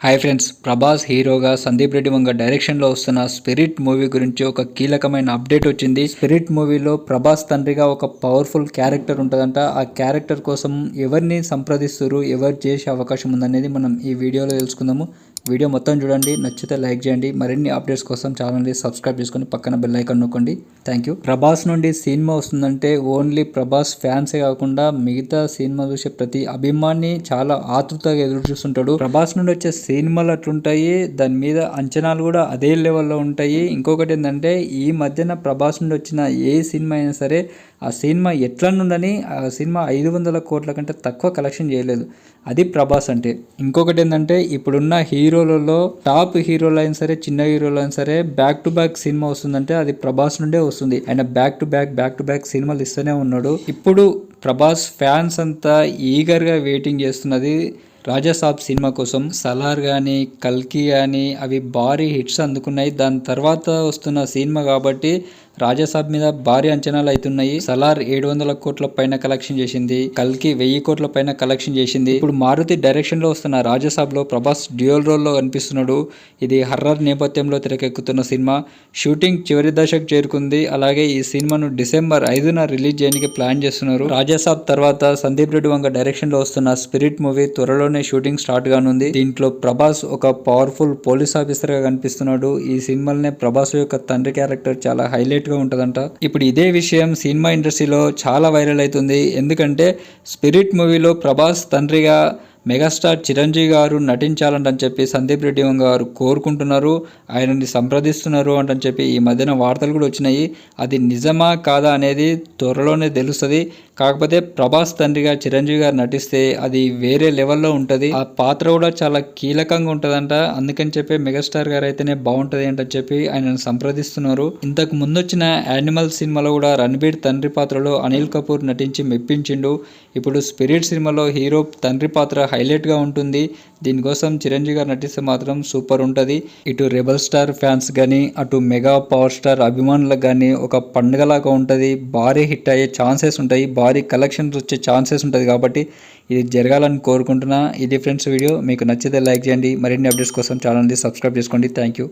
Hi friends Prabhas హీరోగా సందీప్ రెడ్డి వంగ డైరెక్షన్లో వస్తున్న స్పిరిట్ మూవీ గురించి ఒక కీలకమైన అప్డేట్ వచ్చింది. స్పిరిట్ మూవీలో ప్రభాస్ తండ్రిగా ఒక పవర్ఫుల్ క్యారెక్టర్ ఉంటుందంట. ఆ క్యారెక్టర్ కోసం ఎవరిని సంప్రదిస్తారు ఎవరు చేసే అవకాశం ఉందనేది మనం ఈ వీడియోలో తెలుసుకుందాము. వీడియో మొత్తం చూడండి నచ్చితే లైక్ చేయండి. మరిన్ని అప్డేట్స్ కోసం ఛానల్ని సబ్స్క్రైబ్ చేసుకొని పక్కన బెల్ ఐకాన్ నొక్కండి. థ్యాంక్ యూ ప్రభాస్ నుండి సినిమా వస్తుందంటే ఓన్లీ ప్రభాస్ ఫ్యాన్సే కాకుండా మిగతా సినిమా చూసే ప్రతి అభిమాని చాలా ఆతృతగా ఎదురు చూస్తుంటాడు. ప్రభాస్ నుండి వచ్చే సినిమాలు అట్లుంటాయి. దాని మీద అంచనాలు కూడా అదే లెవెల్లో ఉంటాయి. ఇంకొకటి ఏంటంటే ఈ మధ్యన ప్రభాస్ నుండి వచ్చిన ఏ సినిమా అయినా సరే ఆ సినిమా ఎట్లా నుండని ఆ సినిమా ఐదు వందల కోట్ల కంటే తక్కువ కలెక్షన్ చేయలేదు. అది ప్రభాస్ అంటే. ఇంకొకటి ఏంటంటే ఇప్పుడున్న హీరో హీరోలలో టాప్ హీరోలు అయినా సరే చిన్న హీరోలు అయినా సరే బ్యాక్ టు బ్యాక్ సినిమా వస్తుందంటే అది ప్రభాస్ నుండే వస్తుంది. ఆయన back to back back to back సినిమాలు ఇస్తూనే ఉన్నాడు. ఇప్పుడు ప్రభాస్ ఫ్యాన్స్ అంతా ఈగర్గా వెయిటింగ్ చేస్తున్నది రాజాసాబ్ సినిమా కోసం. సలార్ కానీ కల్కి కానీ అవి భారీ హిట్స్ అందుకున్నాయి. దాని తర్వాత వస్తున్న సినిమా కాబట్టి రాజాసాబ్ మీద భారీ అంచనాలు అవుతున్నాయి. సలార్ ఏడు వందల కోట్ల పైన కలెక్షన్ చేసింది. కల్కి వెయ్యి కోట్ల పైన కలెక్షన్ చేసింది. ఇప్పుడు మారుతి డైరెక్షన్లో వస్తున్న రాజాసాబ్లో ప్రభాస్ డ్యూయల్ రోల్లో కనిపిస్తున్నాడు. ఇది హర్రర్ నేపథ్యంలో తెరకెక్కుతున్న సినిమా. షూటింగ్ చివరి దశకు చేరుకుంది. అలాగే ఈ సినిమాను డిసెంబర్ ఐదున రిలీజ్ చేయడానికి ప్లాన్ చేస్తున్నారు. రాజాసాబ్ తర్వాత సందీప్ రెడ్డి వంగ డైరెక్షన్లో వస్తున్న స్పిరిట్ మూవీ త్వరలోనే షూటింగ్ స్టార్ట్ కానుంది. దీంట్లో ప్రభాస్ ఒక పవర్ఫుల్ పోలీస్ ఆఫీసర్గా కనిపిస్తున్నాడు. ఈ సినిమాలనే ప్రభాస్ యొక్క తండ్రి క్యారెక్టర్ చాలా హైలైట్ గా ఉంటుందంట. ఇప్పుడు ఇదే విషయం సినిమా ఇండస్ట్రీలో చాలా వైరల్ అవుతుంది. ఎందుకంటే స్పిరిట్ మూవీలో ప్రభాస్ తండ్రిగా మెగాస్టార్ చిరంజీవి గారు నటించాలంటని చెప్పి సందీప్ రెడ్డి గారు కోరుకుంటున్నారు. ఆయనని సంప్రదిస్తున్నారు అంటని చెప్పి ఈ మధ్యన వార్తలు కూడా వచ్చినాయి. అది నిజమా కాదా అనేది త్వరలోనే తెలుస్తుంది. కాకపోతే ప్రభాస్ తండ్రిగా చిరంజీవి గారు నటిస్తే అది వేరే లెవెల్లో ఉంటుంది. ఆ పాత్ర కూడా చాలా కీలకంగా ఉంటుందంట. అందుకని చెప్పి మెగాస్టార్ గారు అయితేనే బాగుంటుంది అంటని చెప్పి ఆయనను సంప్రదిస్తున్నారు. ఇంతకు ముందు వచ్చిన యానిమల్ సినిమాలో కూడా రణబీర్ తండ్రి పాత్రలో అనిల్ కపూర్ నటించి మెప్పించిండు. ఇప్పుడు స్పిరిట్ సినిమాలో హీరో తండ్రి పాత్ర హైలైట్గా ఉంటుంది. దీనికోసం చిరంజీవి గారు నటిస్తే మాత్రం సూపర్ ఉంటుంది. ఇటు రెబల్ స్టార్ ఫ్యాన్స్ కానీ అటు మెగా పవర్ స్టార్ అభిమానులకు కానీ ఒక పండుగలాగా ఉంటుంది. భారీ హిట్ అయ్యే ఛాన్సెస్ ఉంటాయి. భారీ కలెక్షన్స్ వచ్చే ఛాన్సెస్ ఉంటుంది కాబట్టి ఇది జరగాలని కోరుకుంటున్నా. ఇది ఫ్రెండ్స్ వీడియో మీకు నచ్చితే లైక్ చేయండి. మరిన్ని అప్డేట్స్ కోసం ఛానల్ని సబ్స్క్రైబ్ చేసుకోండి. Thank you.